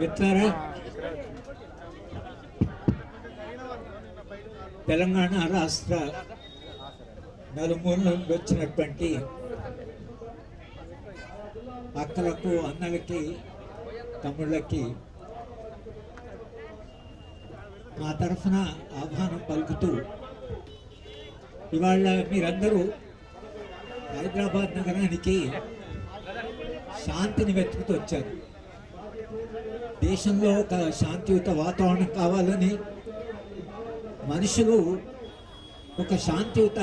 విత్తారా? తెలంగాణ రాష్ట్ర నలుమూల నుండి వచ్చినటువంటి అక్కలకు అన్నలకి తమ్ముళ్ళకి మా తరఫున ఆహ్వానం పలుకుతూ ఇవాళ మీరందరూ హైదరాబాద్ నగరానికి శాంతిని వెతుకుతూ వచ్చారు. దేశంలో ఒక శాంతియుత వాతావరణం కావాలని మనుషులు ఒక శాంతియుత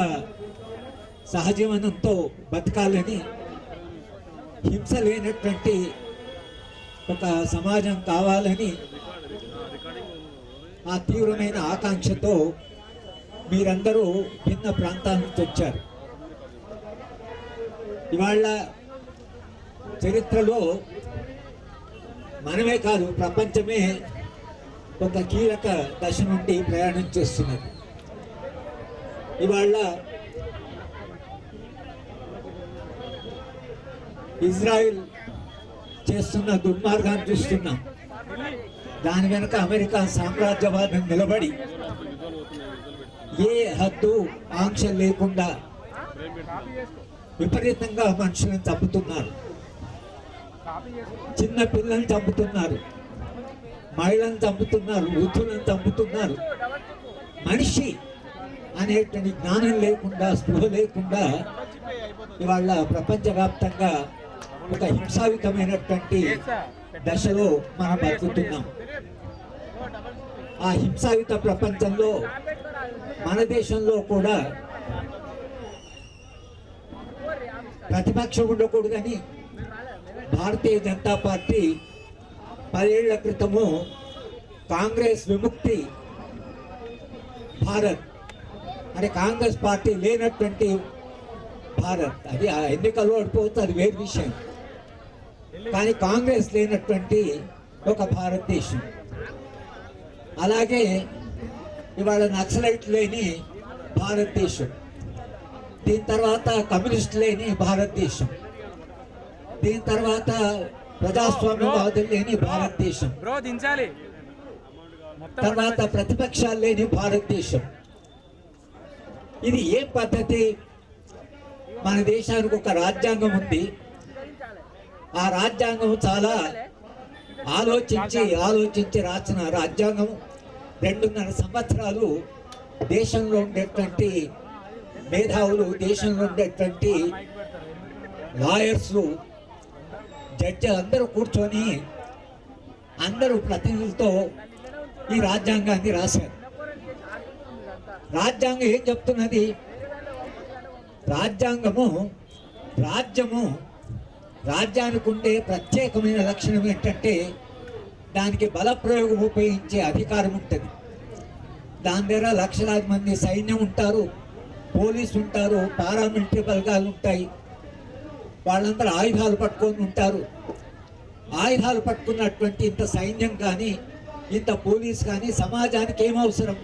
సహజీవనంతో బతకాలని హింస లేనటువంటి ఒక సమాజం కావాలని ఆ తీవ్రమైన ఆకాంక్షతో మీరందరూ భిన్న ప్రాంతాల నుంచి వచ్చారు. ఇవాళ చరిత్రలో మనమే కాదు ప్రపంచమే ఒక కీలక దశ నుండి ప్రయాణం చేస్తున్నది. ఇవాళ ఇజ్రాయిల్ చేస్తున్న దుర్మార్గాన్ని చూస్తున్నాం. దాని వెనుక అమెరికా సామ్రాజ్యవాదం నిలబడి ఏ హద్దు ఆంక్ష లేకుండా విపరీతంగా మనుషులను చంపుతున్నారు చిన్న పిల్లల్ని చంపుతున్నారు. మహిళలను చంపుతున్నారు. వృద్ధులను చంపుతున్నారు. మనిషి అనేటువంటి జ్ఞానం లేకుండా స్పృహ లేకుండా ఇవాళ ప్రపంచవ్యాప్తంగా ఒక హింసాయుతమైనటువంటి దశలో మనం బతుకుతున్నాం. ఆ హింసాయుత ప్రపంచంలో మన దేశంలో కూడా ప్రతిపక్షం ఉండకూడదని భారతీయ జనతా పార్టీ పదేళ్ళ క్రితము కాంగ్రెస్ విముక్తి భారత్. అంటే కాంగ్రెస్ పార్టీ లేనటువంటి భారత్. అది ఆ ఎన్నికల్లో ఓడిపోతే అది వేరు విషయం. కానీ కాంగ్రెస్ లేనటువంటి ఒక భారతదేశం. అలాగే ఇవాళ నక్సలైట్ లేని భారతదేశం. దీని తర్వాత కమ్యూనిస్ట్ లేని భారతదేశం. దీని తర్వాత ప్రజాస్వామ్యవాదులు లేని భారతదేశం. తర్వాత ప్రతిపక్షాలు లేని భారతదేశం. ఇది ఏం పద్ధతి? మన దేశానికి ఒక రాజ్యాంగం ఉంది. ఆ రాజ్యాంగం చాలా ఆలోచించి ఆలోచించి రాసిన రాజ్యాంగం. రెండున్నర సంవత్సరాలు దేశంలో ఉండేటువంటి మేధావులు దేశంలో ఉండేటువంటి లాయర్స్ జడ్జి అందరూ కూర్చొని అందరూ ప్రతినిధులతో ఈ రాజ్యాంగాన్ని రాశారు. రాజ్యాంగం ఏం చెప్తున్నది? రాజ్యాంగము రాజ్యము రాజ్యానికి ఉండే ప్రత్యేకమైన లక్షణం ఏంటంటే దానికి బలప్రయోగం ఉపయోగించే అధికారం ఉంటుంది. దాని దగ్గర లక్షలాది మంది సైన్యం ఉంటారు పోలీసు ఉంటారు పారామిలిటరీ బలగాలు ఉంటాయి. వాళ్ళందరూ ఆయుధాలు పట్టుకొని ఉంటారు. ఆయుధాలు పట్టుకున్నటువంటి ఇంత సైన్యం కానీ ఇంత పోలీస్ కానీ సమాజానికి ఏమవసరం అవసరం?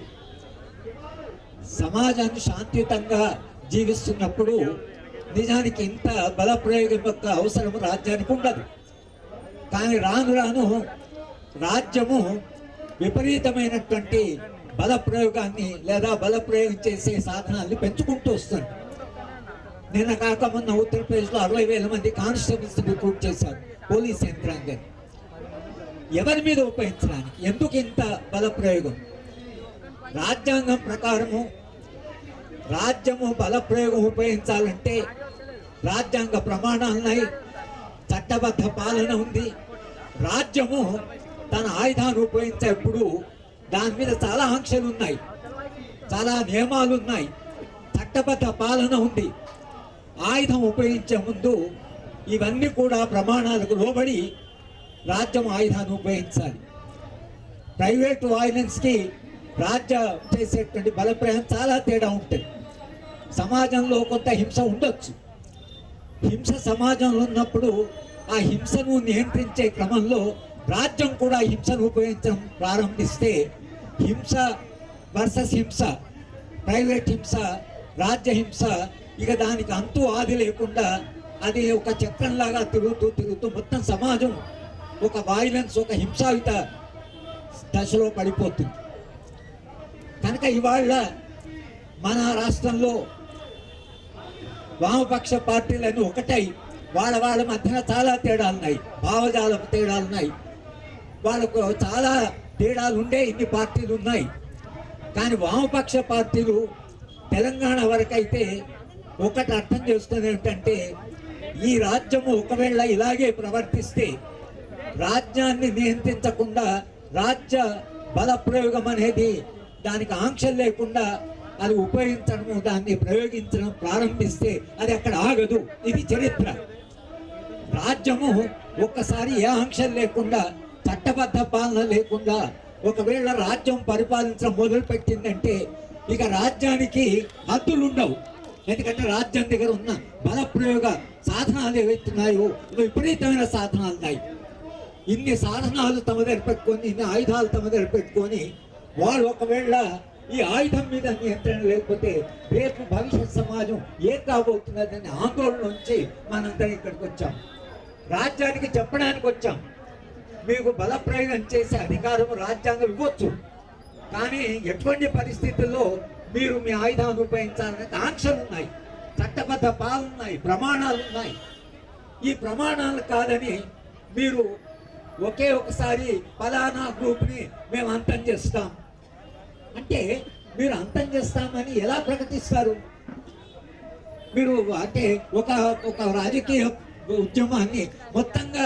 సమాజాన్ని శాంతియుతంగా జీవిస్తున్నప్పుడు నిజానికి ఇంత బలప్రయోగం యొక్క అవసరం రాజ్యానికి ఉండదు. కానీ రాను రాను రాజ్యము విపరీతమైనటువంటి బలప్రయోగాన్ని లేదా బలప్రయోగం చేసే సాధనాన్ని పెంచుకుంటూ వస్తుంది. నిన్న కాక మొన్న ఉత్తరప్రదేశ్లో అరవై వేల మంది కానిస్టేబుల్స్ రిక్రూట్ చేశారు. పోలీస్ యంత్రాంగాన్ని ఎవరి మీద ఉపయోగించడానికి? ఎందుకు ఇంత బలప్రయోగం? రాజ్యాంగం ప్రకారము రాజ్యము బలప్రయోగం ఉపయోగించాలంటే రాజ్యాంగ ప్రమాణాలు ఉన్నాయి చట్టబద్ధ పాలన ఉంది. రాజ్యము తన ఆయుధాన్ని ఉపయోగించేప్పుడు దాని మీద చాలా ఆంక్షలు ఉన్నాయి చాలా నియమాలు ఉన్నాయి చట్టబద్ధ పాలన ఉంది. ఆయుధం ఉపయోగించే ముందు ఇవన్నీ కూడా ప్రమాణాలకు లోబడి రాజ్యం ఆయుధాన్ని ఉపయోగించాలి. ప్రైవేట్ వైలెన్స్కి రాజ్య చేసేటువంటి బలప్రయోగం చాలా తేడా ఉంటుంది. సమాజంలో కొంత హింస ఉండొచ్చు. హింస సమాజంలో ఉన్నప్పుడు ఆ హింసను నియంత్రించే క్రమంలో రాజ్యం కూడా హింసను ఉపయోగించడం ప్రారంభిస్తే హింస వర్సెస్ హింస ప్రైవేట్ హింస రాజ్య హింస ఇక దానికి అంతు ఆది లేకుండా అది ఒక చక్రంలాగా తిరుగుతూ తిరుగుతూ మొత్తం సమాజం ఒక వైలెన్స్ ఒక హింసాయుత దశలో పడిపోతుంది. కనుక ఇవాళ మన రాష్ట్రంలో వామపక్ష పార్టీలన్నీ ఒకటై వాళ్ళ వాళ్ళ మధ్యన చాలా తేడాలు ఉన్నాయి భావజాల తేడాలు ఉన్నాయి. వాళ్ళకు చాలా తేడాలు ఉండే ఇన్ని పార్టీలు ఉన్నాయి. కానీ వామపక్ష పార్టీలు తెలంగాణ వరకైతే ఒకటి అర్థం చేసుకునేది ఏంటంటే ఈ రాజ్యము ఒకవేళ ఇలాగే ప్రవర్తిస్తే రాజ్యాన్ని నియంత్రించకుండా రాజ్య బలప్రయోగం అనేది దానికి ఆంక్షలు లేకుండా అది ఉపయోగించడము దాన్ని ప్రయోగించడం ప్రారంభిస్తే అది అక్కడ ఆగదు. ఇది చరిత్ర. రాజ్యము ఒక్కసారి ఏ ఆంక్షలు లేకుండా చట్టబద్ధ పాలన లేకుండా ఒకవేళ రాజ్యం పరిపాలించడం మొదలుపెట్టిందంటే ఇక రాజ్యానికి హద్దులు ఉండవు ఎందుకంటే రాజ్యం దగ్గర ఉన్న బలప్రయోగ సాధనాలు ఏవైతున్నాయో విపరీతమైన సాధనాలు ఉన్నాయి. ఇన్ని సాధనాలు తమ దగ్గర పెట్టుకొని ఇన్ని ఆయుధాలు తమ దగ్గర పెట్టుకొని వాళ్ళు ఒకవేళ ఈ ఆయుధం మీద నియంత్రణ లేకపోతే రేపు భవిష్యత్ సమాజం ఏం కాబోతున్నదని ఆందోళన నుంచి మనందరం ఇక్కడికి వచ్చాం. రాజ్యానికి చెప్పడానికి వచ్చాం. మీకు బలప్రయోగం చేసే అధికారం రాజ్యాంగం ఇవ్వచ్చు. కానీ ఎటువంటి పరిస్థితుల్లో మీరు మీ ఆయుధాన్ని ఉపయోగించాలనే ఆంక్షలు ఉన్నాయి. చట్టబద్ధ పాలు ఉన్నాయి ప్రమాణాలు ఉన్నాయి ఈ ప్రమాణాలు కాదని మీరు ఒకే ఒకసారి ఫలానా గ్రూప్ని మేము అంతం చేస్తాం. అంటే మీరు అంతం చేస్తామని ఎలా ప్రకటిస్తారు? మీరు అంటే ఒక ఒక రాజకీయ ఉద్యమాన్ని మొత్తంగా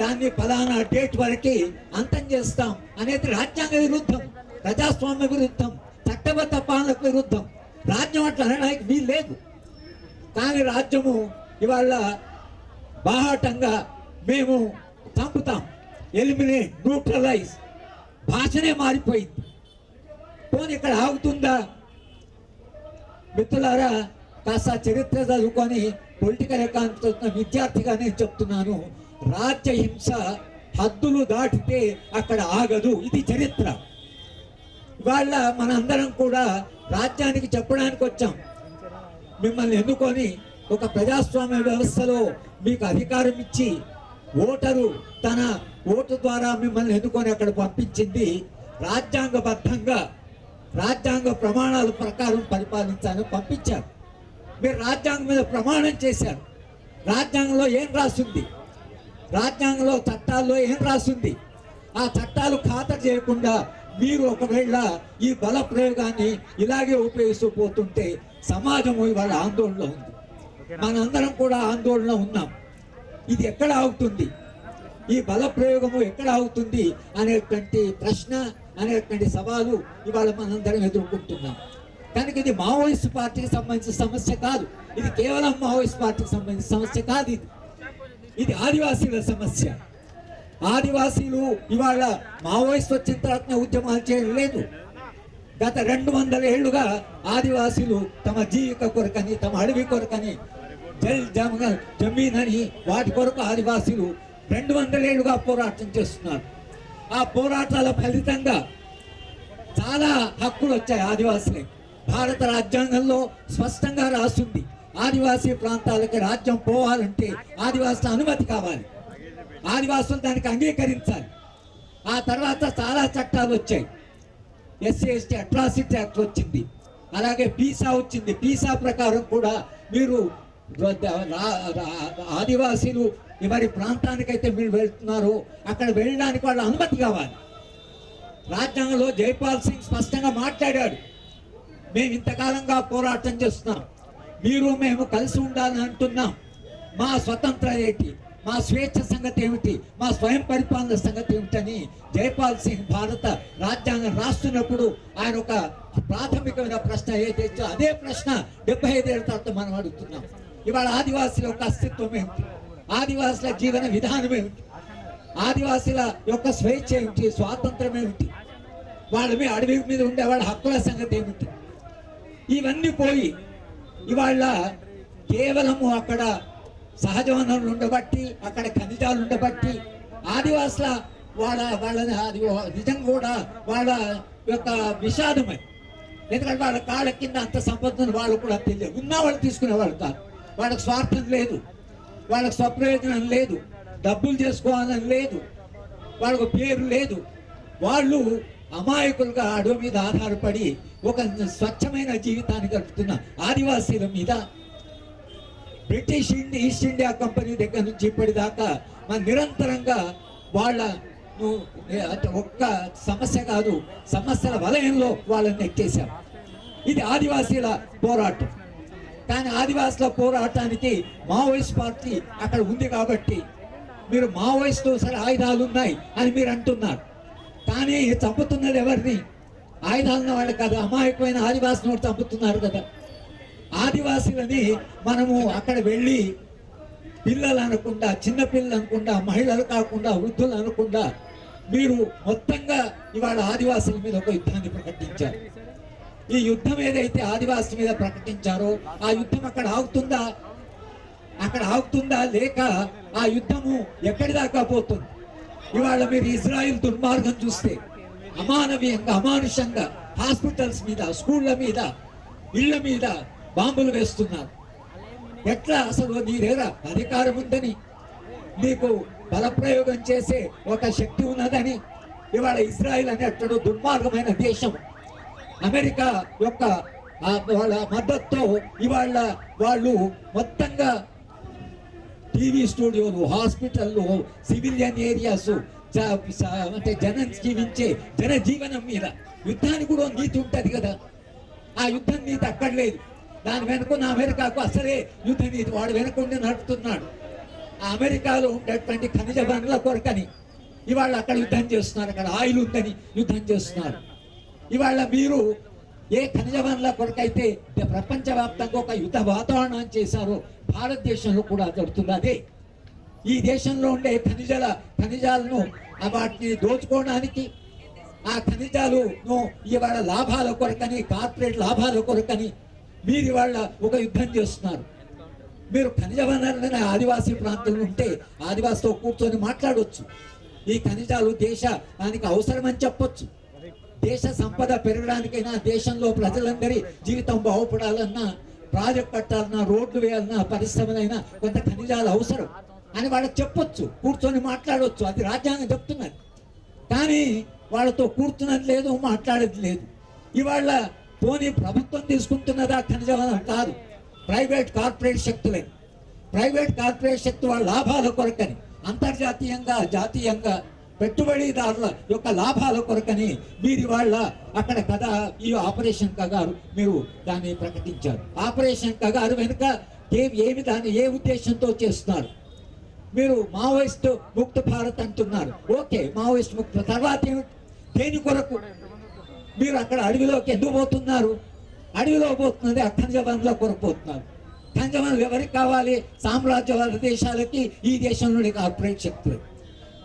దాన్ని ఫలానా డేట్ వరకు అంతం చేస్తాం అనేది రాజ్యాంగ విరుద్ధం. ప్రజాస్వామ్య విరుద్ధం చట్టబద్ధ పాలనకు విరుద్ధం. రాజ్యం అట్లా అనడానికి వీలు లేదు. కానీ రాజ్యము ఇవాళ బాహాటంగా మేము చంపుతాం. ఎలిమినేట్ న్యూట్రలైజ్ భాషనే మారిపోయింది. పోనీ ఇక్కడ ఆగుతుందా? మిత్రులారా కాస్త చరిత్ర చదువుకొని పొలిటికల్ ఎకానమీ చదువుతున్న విద్యార్థిగా నేను చెప్తున్నాను. రాజ్య హింస హద్దులు దాటితే అక్కడ ఆగదు. ఇది చరిత్ర. ఇవాళ మనందరం కూడా రాజ్యానికి చెప్పడానికి వచ్చాం. మిమ్మల్ని ఎన్నుకొని ఒక ప్రజాస్వామ్య వ్యవస్థలో మీకు అధికారం ఇచ్చి ఓటరు తన ఓటు ద్వారా మిమ్మల్ని ఎన్నుకొని అక్కడ పంపించింది రాజ్యాంగబద్ధంగా రాజ్యాంగ ప్రమాణాల ప్రకారం పరిపాలించాలని పంపించారు. మీరు రాజ్యాంగం మీద ప్రమాణం చేశారు. రాజ్యాంగంలో ఏం రాసింది? రాజ్యాంగంలో చట్టాల్లో ఏం రాసింది? ఆ చట్టాలు ఖాతరు చేయకుండా మీరు ఒకవేళ ఈ బల ప్రయోగాన్ని ఇలాగే ఉపయోగిస్తూ పోతుంటే సమాజం ఇవాళ ఆందోళనలో ఉంది. మనందరం కూడా ఆందోళన ఉన్నాం. ఇది ఎక్కడ ఆగుతుంది? ఈ బల ప్రయోగము ఎక్కడ ఆగుతుంది అనేటువంటి ప్రశ్న అనేటువంటి సవాలు ఇవాళ మనందరం ఎదుర్కొంటున్నాం. కనుక ఇది మావోయిస్ట్ పార్టీకి సంబంధించిన సమస్య కాదు. ఇది కేవలం మావోయిస్ట్ పార్టీకి సంబంధించిన సమస్య కాదు ఇది. ఇది ఆదివాసీల సమస్య. ఆదివాసీలు ఇవాళ మావోయిస్ట్ వచ్చిన తర్వాత ఉద్యమాలు చేయలేదు గత రెండు వందల ఏళ్ళుగా ఆదివాసీలు తమ జీవిక కొరకని తమ అడవి కొరకని జల్ జమ జమీన్ అని వాటి కొరకు ఆదివాసీలు రెండు వందల ఏళ్ళుగా పోరాటం చేస్తున్నారు. ఆ పోరాటాల ఫలితంగా చాలా హక్కులు వచ్చాయి ఆదివాసులకి. భారత రాజ్యాంగంలో స్పష్టంగా రాస్తుంది ఆదివాసీ ప్రాంతాలకి రాజ్యం పోవాలంటే ఆదివాసుల అనుమతి కావాలి. ఆదివాసులు దానికి అంగీకరించాలి. ఆ తర్వాత చాలా చట్టాలు వచ్చాయి. ఎస్సీ ఎస్టీ అట్రాసిటీ యాక్ట్ వచ్చింది. అలాగే పీసా వచ్చింది. పీసా ప్రకారం కూడా మీరు ఆదివాసీలు ఎవరి ప్రాంతానికైతే మీరు వెళ్తున్నారో అక్కడ వెళ్ళడానికి వాళ్ళ అనుమతి కావాలి. రాజ్యాంగంలో జైపాల్ సింగ్ స్పష్టంగా మాట్లాడాడు. మేము ఇంతకాలంగా పోరాటం చేస్తున్నాం. మీరు మేము కలిసి ఉండాలని అంటున్నాం. మా స్వతంత్ర ఏంటి? మా స్వేచ్ఛ సంగతి ఏమిటి? మా స్వయం పరిపాలన సంగతి ఏమిటని జైపాల్ సింగ్ భారత రాజ్యాంగం రాస్తున్నప్పుడు ఆయన ఒక ప్రాథమికమైన ప్రశ్న ఏదైతే అదే ప్రశ్న డెబ్బై ఐదేళ్ళ తర్వాత మనం అడుగుతున్నాం. ఇవాళ ఆదివాసుల యొక్క అస్తిత్వం ఏమిటి? ఆదివాసుల జీవన విధానం ఏమిటి? ఆదివాసుల యొక్క స్వేచ్ఛ ఏమిటి? స్వాతంత్రం ఏమిటి? వాళ్ళ మీద అడవి మీద ఉండే వాళ్ళ హక్కుల సంగతి ఏమిటి? ఇవన్నీ పోయి ఇవాళ కేవలము అక్కడ సహజ వనరులు ఉండబట్టి అక్కడ ఖనిజాలు ఉండబట్టి ఆదివాసుల వాళ్ళ వాళ్ళని అది నిజం కూడా వాళ్ళ యొక్క విషాదమే. ఎందుకంటే వాళ్ళ కాళ్ళ కింద అంత సంపదను వాళ్ళు కూడా తెలియదు. ఉన్న వాళ్ళు తీసుకునేవాళ్ళు కాదు. వాళ్ళకి స్వార్థం లేదు. వాళ్ళకి స్వప్రయోజనం లేదు. డబ్బులు చేసుకోవాలని లేదు. వాళ్ళకు పేరు లేదు. వాళ్ళు అమాయకులుగా అడవి మీద ఆధారపడి ఒక స్వచ్ఛమైన జీవితాన్ని గడుపుతున్న ఆదివాసీల మీద బ్రిటిష్ ఇండి ఈస్ట్ ఇండియా కంపెనీ దగ్గర నుంచి ఇప్పటిదాకా మన నిరంతరంగా వాళ్ళ ఒక్క సమస్య కాదు సమస్యల వలయంలో వాళ్ళని ఎక్కేశాం ఇది ఆదివాసీల పోరాటం. కానీ ఆదివాసుల పోరాటానికి మావోయిస్ట్ పార్టీ అక్కడ ఉంది కాబట్టి మీరు మావోయిస్టు సరే ఆయుధాలు ఉన్నాయి అని మీరు అంటున్నారు. కానీ చంపుతున్నది ఎవరిని? ఆయుధాలు ఉన్న వాళ్ళు కాదు అమాయకమైన ఆదివాసులను చంపుతున్నారు కదా. ఆదివాసులని మనము అక్కడ వెళ్ళి పిల్లలు అనకుండా చిన్నపిల్లలు అనకుండా మహిళలు కాకుండా వృద్ధులు అనకుండా మీరు మొత్తంగా ఇవాళ ఆదివాసుల మీద ఒక యుద్ధాన్ని ప్రకటించారు. ఈ యుద్ధం ఏదైతే ఆదివాసుల మీద ప్రకటించారో ఆ యుద్ధం అక్కడ ఆగుతుందా? అక్కడ ఆగుతుందా లేక ఆ యుద్ధము ఎక్కడి దాకా పోతుంది? ఇవాళ మీరు ఇజ్రాయిల్ దుర్మార్గం చూస్తే అమానవీయంగా అమానుషంగా హాస్పిటల్స్ మీద స్కూళ్ళ మీద ఇళ్ళ మీద బాంబులు వేస్తున్నారు. ఎట్లా అసలు నీ దగ్గర అధికారం ఉందని? నీకు బలప్రయోగం చేసే ఒక శక్తి ఉన్నదని ఇవాళ ఇజ్రాయిల్ అనేటడు దుర్మార్గమైన దేశం. అమెరికా యొక్క వాళ్ళ మద్దతుతో ఇవాళ వాళ్ళు మొత్తంగా టీవీ స్టూడియోలు హాస్పిటల్లు సివిలియన్ ఏరియాస్ అంటే జనం జీవించే జన జీవనం మీద యుద్ధానికి కూడా నీతి ఉంటుంది కదా? ఆ యుద్ధం నీతి అక్కడ లేదు. దాని వెనుకున్న అమెరికాకు అసలే యుద్ధ నీతి. వాడు వెనుకుండి నడుపుతున్నాడు. ఆ అమెరికాలో ఉండేటువంటి ఖనిజ వనరుల కొరకని ఇవాళ అక్కడ యుద్ధం చేస్తున్నారు అక్కడ ఆయిల్ ఉందని యుద్ధం చేస్తున్నారు. ఇవాళ మీరు ఏ ఖనిజ వనరుల కొరకైతే ప్రపంచవ్యాప్తంగా ఒక యుద్ధ వాతావరణం చేశారో భారతదేశంలో కూడా జరుగుతుంది అదే. ఈ దేశంలో ఉండే ఖనిజాల ఖనిజాలను వాటిని దోచుకోవడానికి ఆ ఖనిజాలను ఇవాళ లాభాల కొరకని కార్పొరేట్ లాభాల కొరకని మీరు ఇవాళ ఒక యుద్ధం చేస్తున్నారు. మీరు ఖనిజ వనరులైన ఆదివాసీ ప్రాంతంలో ఉంటే ఆదివాసితో కూర్చొని మాట్లాడవచ్చు ఈ ఖనిజాలు దేశ దానికి అవసరమని చెప్పొచ్చు. దేశ సంపద పెరగడానికైనా దేశంలో ప్రజలందరి జీవితం బాగుపడాలన్నా ప్రాజెక్ట్ కట్టాలన్నా రోడ్లు వేయాలన్నా పరిశ్రమలైనా కొంత ఖనిజాలు అవసరం అని వాళ్ళకి చెప్పొచ్చు. కూర్చొని మాట్లాడవచ్చు అది రాజ్యాంగం చెప్తున్నది. కానీ వాళ్ళతో కూర్చున్నది లేదు మాట్లాడేది లేదు. ఇవాళ పోనీ ప్రభుత్వం తీసుకుంటున్నదా ఖనిజవనం కాదు. ప్రైవేట్ కార్పొరేట్ శక్తులే. ప్రైవేట్ కార్పొరేట్ శక్తి వాళ్ళ లాభాల కొరకని అంతర్జాతీయంగా జాతీయంగా పెట్టుబడిదారుల యొక్క లాభాల కొరకని మీరు వాళ్ళ అక్కడ కథ ఈ ఆపరేషన్ కగారు మీరు దాన్ని ప్రకటించారు. ఆపరేషన్ కగారు వెనుక ఏమి దాన్ని ఏ ఉద్దేశంతో చేస్తున్నారు? మీరు మావోయిస్ట్ ముక్త భారత్ అంటున్నారు. ఓకే మావోయిస్ట్ ముక్త. తర్వాత దేని కొరకు? మీరు అక్కడ అడవిలోకి ఎందుకు పోతున్నారు? అడవిలో పోతున్నది ఆ ఖనిజవనంలో కొరకు పోతున్నారు ఎవరికి కావాలి? సామ్రాజ్యవాద దేశాలకి ఈ దేశం నుండి కార్పొరేట్ శక్తులు.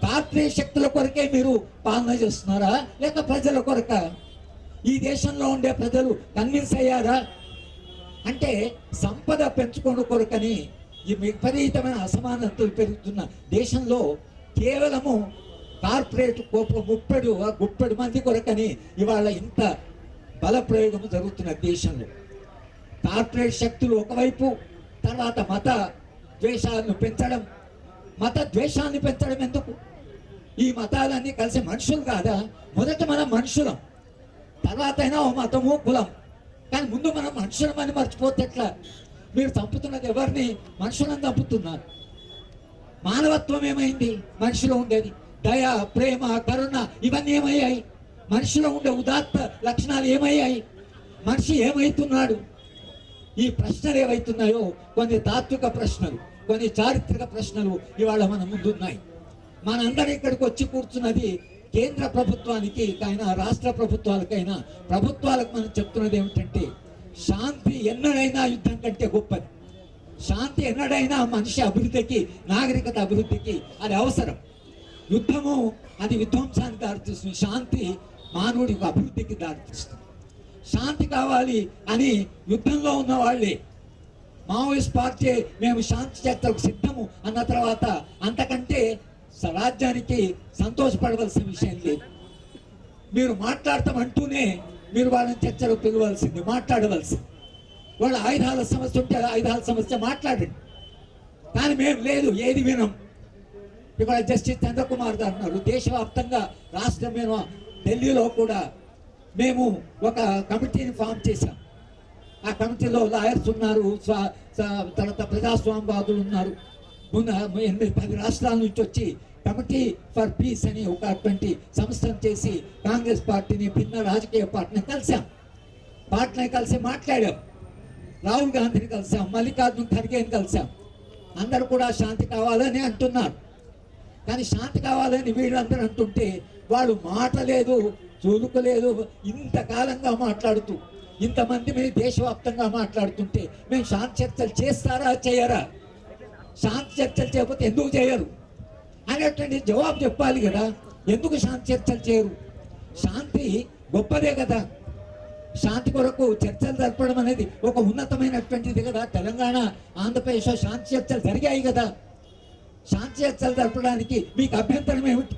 కార్పొరేట్ శక్తుల కొరకే మీరు పాలన చేస్తున్నారా? లేక ప్రజల కొరక? ఈ దేశంలో ఉండే ప్రజలు కన్విన్స్ అయ్యారా? అంటే సంపద పెంచుకోవడం కొరకని ఈ విపరీతమైన అసమానతలు పెరుగుతున్న దేశంలో కేవలము కార్పొరేట్ కోప ముప్పడు గుప్పెడు మంది కొరకని ఇవాళ ఇంత బల ప్రయోగం జరుగుతున్న దేశంలో. కార్పొరేట్ శక్తులు ఒకవైపు తర్వాత మత ద్వేషాలను పెంచడం మత ద్వేషాన్ని పెంచడం ఎందుకు? ఈ మతాలన్నీ కలిసి మనుషులు కాదా? మొదట మనం మనుషులం తర్వాత అయినా ఓ మతము కులం. కానీ ముందు మనం మనుషులమని మర్చిపోతే ఎట్లా? మీరు చంపుతున్నది ఎవరిని? మనుషులను చంపుతున్నారు. మానవత్వం ఏమైంది? మనిషిలో ఉండేది. దయ ప్రేమ కరుణ ఇవన్నీ ఏమయ్యాయి? మనిషిలో ఉండే ఉదాత్త లక్షణాలు ఏమయ్యాయి? మనిషి ఏమవుతున్నాడు ఈ ప్రశ్నలు ఏవైతున్నాయో కొన్ని తాత్విక ప్రశ్నలు కొన్ని చారిత్రక ప్రశ్నలు ఇవాళ మన ముందున్నాయి. మనందరం ఇక్కడికి వచ్చి కూర్చున్నది కేంద్ర ప్రభుత్వానికి అయినా రాష్ట్ర ప్రభుత్వాలకైనా. ప్రభుత్వాలకు మనం చెప్తున్నది ఏమిటంటే శాంతి ఎన్నడైనా యుద్ధం కంటే గొప్పది. శాంతి ఎన్నడైనా మనిషి అభివృద్ధికి నాగరికత అభివృద్ధికి అది అవసరం. యుద్ధము అది విధ్వంసానికి దారితీస్తుంది. శాంతి మానవుడి అభివృద్ధికి దారితీస్తుంది. శాంతి కావాలి అని యుద్ధంలో ఉన్న వాళ్ళే. మావోయిస్ట్ పార్టీ మేము శాంతి చర్చలకు సిద్ధము అన్న తర్వాత అంతకంటే రాజ్యానికి సంతోషపడవలసిన విషయం లేదు. మీరు మాట్లాడతామంటూనే మీరు వాళ్ళని చర్చలకు పిలవలసింది మాట్లాడవలసింది. వాళ్ళ ఆయుధాల సమస్య ఉంటే ఆయుధాల సమస్య మాట్లాడండి. కానీ మేము లేదు ఏది వినం. ఇక్కడ జస్టిస్ చంద్రకుమార్ గారు అన్నారు దేశవ్యాప్తంగా రాష్ట్రమైన ఢిల్లీలో కూడా మేము ఒక కమిటీని ఫామ్ చేశాం. ఆ కమిటీలో లాయర్స్ ఉన్నారు తర్వాత ప్రజాస్వామ్యవాదులు ఉన్నారు. ఎనిమిది పది రాష్ట్రాల నుంచి వచ్చి కమిటీ ఫర్ పీస్ అని ఒక అటువంటి సంస్థను చేసి కాంగ్రెస్ పార్టీని భిన్న రాజకీయ పార్టీని కలిసాం పార్టీని కలిసి మాట్లాడాం. రాహుల్ గాంధీని కలిసాం మల్లికార్జున ఖర్గేని కలిసాం అందరూ కూడా శాంతి కావాలని అంటున్నారు. కానీ శాంతి కావాలని వీళ్ళందరూ అంటుంటే వాళ్ళు మాట లేదు చురుకు ఇంతకాలంగా మాట్లాడుతూ ఇంతమంది మీరు దేశవ్యాప్తంగా మాట్లాడుతుంటే మేము శాంతి చర్చలు చేస్తారా చేయరా? శాంతి చర్చలు చేయకపోతే ఎందుకు చేయరు? అనేటువంటి జవాబు చెప్పాలి కదా ఎందుకు శాంతి చర్చలు చేయరు? శాంతి గొప్పదే కదా. శాంతి కొరకు చర్చలు జరపడం అనేది ఒక ఉన్నతమైనటువంటిది కదా. తెలంగాణ ఆంధ్రప్రదేశ్లో శాంతి చర్చలు జరిగాయి కదా. శాంతి జరపడానికి మీకు అభ్యంతరం ఏమిటి?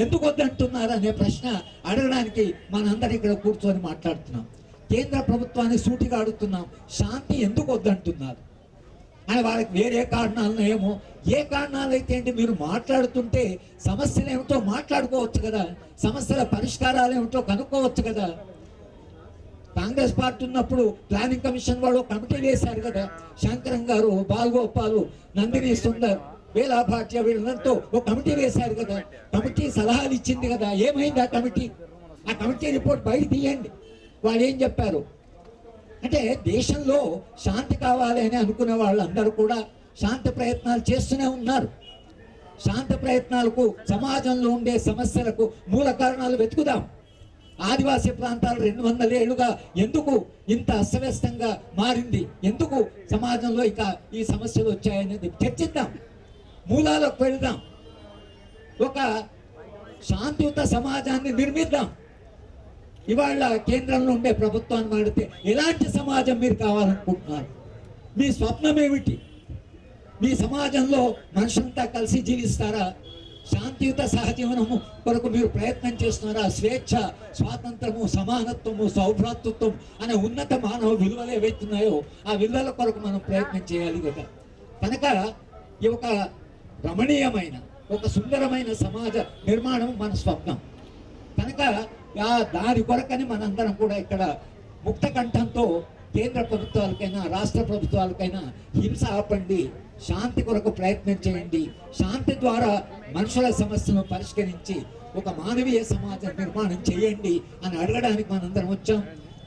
ఎందుకు వద్దంటున్నారు అనే ప్రశ్న అడగడానికి మనందరూ ఇక్కడ కూర్చొని మాట్లాడుతున్నాం. కేంద్ర ప్రభుత్వాన్ని సూటిగా అడుగుతున్నాం. శాంతి ఎందుకు వద్దంటున్నారు అని వాళ్ళకి వేరే కారణాలను ఏమో. ఏ కారణాలు అయితే ఏంటి? మీరు మాట్లాడుతుంటే సమస్యలు ఏమిటో మాట్లాడుకోవచ్చు కదా. సమస్యల పరిష్కారాలు ఏమిటో కనుక్కోవచ్చు కదా. కాంగ్రెస్ పార్టీ ఉన్నప్పుడు ప్లానింగ్ కమిషన్ వాళ్ళు కమిటీ వేశారు కదా. శంకరం గారు బాలగోపాలు నందిని సుందర్ వేలా భాట్య ఒక కమిటీ వేశారు కదా. కమిటీ సలహాలు ఇచ్చింది కదా. ఏమైంది ఆ కమిటీ? ఆ కమిటీ రిపోర్ట్ బయట తీయండి. వాళ్ళు ఏం చెప్పారు? అంటే దేశంలో శాంతి కావాలి అని అనుకునే వాళ్ళందరూ కూడా శాంతి ప్రయత్నాలు చేస్తూనే ఉన్నారు. శాంతి ప్రయత్నాలకు సమాజంలో ఉండే సమస్యలకు మూల కారణాలు వెతుకుదాం. ఆదివాసీ ప్రాంతాలు రెండు వందల ఏళ్ళుగా ఎందుకు ఇంత అస్తవ్యస్తంగా మారింది? ఎందుకు సమాజంలో ఇక ఈ సమస్యలు వచ్చాయనేది చర్చిద్దాం. మూలాలకు పెడదాం. ఒక శాంతియుత సమాజాన్ని నిర్మిద్దాం. ఇవాళ కేంద్రంలో ఉండే ప్రభుత్వాన్ని మాడితే ఎలాంటి సమాజం మీరు కావాలనుకుంటున్నారు? మీ స్వప్నం ఏమిటి? మీ సమాజంలో మనుషులంతా కలిసి జీవిస్తారా? శాంతియుత సహజీవనము కొరకు మీరు ప్రయత్నం చేస్తున్నారా? స్వేచ్ఛ స్వాతంత్రము సమానత్వము సౌభ్రాతృత్వం అనే ఉన్నత మానవ విలువలు ఏవైతున్నాయో ఆ విలువల కొరకు మనం ప్రయత్నం చేయాలి కదా. కనుక ఈ ఒక రమణీయమైన ఒక సుందరమైన సమాజ నిర్మాణం మన స్వప్నం. కనుక ఆ దాని కొరకని మనందరం కూడా ఇక్కడ ముక్త కంఠంతో కేంద్ర ప్రభుత్వాలకైనా రాష్ట్ర ప్రభుత్వాలకైనా హింస ఆపండి శాంతి కొరకు ప్రయత్నం చేయండి. శాంతి ద్వారా మనుషుల సమస్యను పరిష్కరించి ఒక మానవీయ సమాజం నిర్మాణం చేయండి అని అడగడానికి మనందరం వచ్చాం.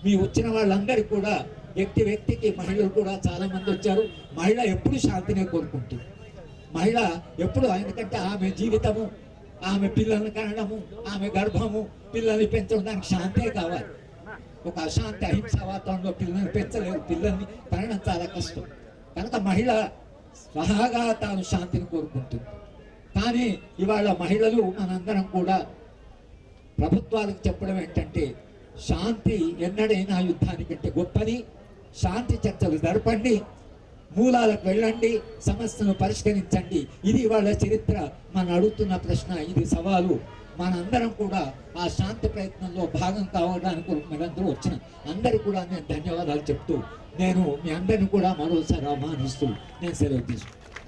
మీ వచ్చిన వాళ్ళందరికీ కూడా వ్యక్తి వ్యక్తికి మహిళలు కూడా చాలా మంది వచ్చారు. మహిళ ఎప్పుడు శాంతినే కోరుకుంటుంది. మహిళ ఎప్పుడు ఎందుకంటే ఆమె జీవితము ఆమె పిల్లల్ని కనడము ఆమె గర్భము పిల్లల్ని పెంచడం దానికి శాంతే కావాలి. ఒక అశాంతి అహింస వాతావరణంలో పిల్లల్ని పెంచలేరు పిల్లల్ని కనడం చాలా కష్టం. కనుక మహిళ స్వహాగా తాను శాంతిని కోరుకుంటుంది. కానీ ఇవాళ మహిళలు మనందరం కూడా ప్రభుత్వాలకు చెప్పడం ఏంటంటే శాంతి ఎన్నడైనా యుద్ధానికంటే గొప్పది. శాంతి చర్చలు జరపండి. మూలాలకు వెళ్ళండి సమస్యను పరిష్కరించండి. ఇది వాళ్ళ చరిత్ర. మనం అడుగుతున్న ప్రశ్న ఇది సవాలు. మనందరం కూడా ఆ శాంతి ప్రయత్నంలో భాగం కావడానికి మీరందరూ వచ్చిన అందరికీ కూడా నేను ధన్యవాదాలు చెప్తూ నేను మీ అందరిని కూడా మరోసారి ఆహ్వానిస్తూ నేను సెలవు తీసుకుంటాను